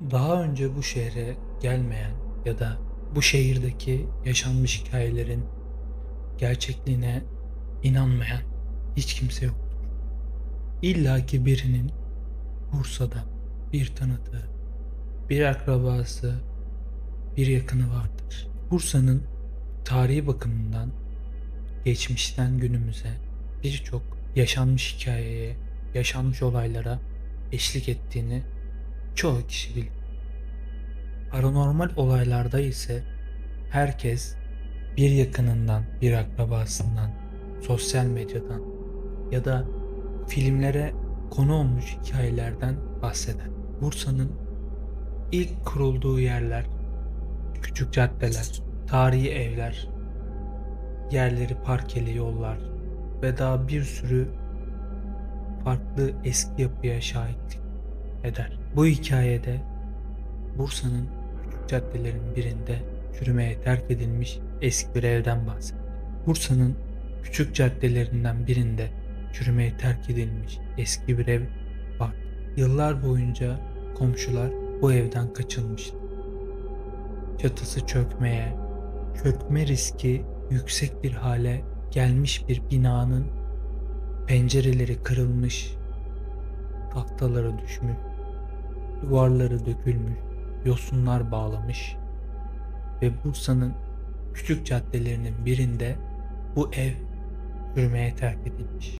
Daha önce bu şehre gelmeyen ya da bu şehirdeki yaşanmış hikayelerin gerçekliğine inanmayan hiç kimse yoktur. İlla ki birinin Bursa'da bir tanıdığı, bir akrabası, bir yakını vardır. Bursa'nın tarihi bakımından geçmişten günümüze birçok yaşanmış hikayeye, yaşanmış olaylara eşlik ettiğini çoğu kişi bilir. Paranormal olaylarda ise herkes bir yakınından, bir akrabasından, sosyal medyadan ya da filmlere konu olmuş hikayelerden bahseder. Bursa'nın ilk kurulduğu yerler, küçük caddeler, tarihi evler, yerleri parkeli yollar ve daha bir sürü farklı eski yapıya şahitlik eder. Bu hikayede Bursa'nın küçük caddelerin birinde çürümeye terk edilmiş eski bir evden bahseder. Bursa'nın küçük caddelerinden birinde çürümeye terk edilmiş eski bir ev var. Yıllar boyunca komşular bu evden kaçılmıştı. Çatısı çökmeye, çökme riski yüksek bir hale gelmiş bir binanın pencereleri kırılmış, tahtaları düşmüş, duvarları dökülmüş, yosunlar bağlamış ve Bursa'nın küçük caddelerinin birinde bu ev çürümeye terk edilmiş.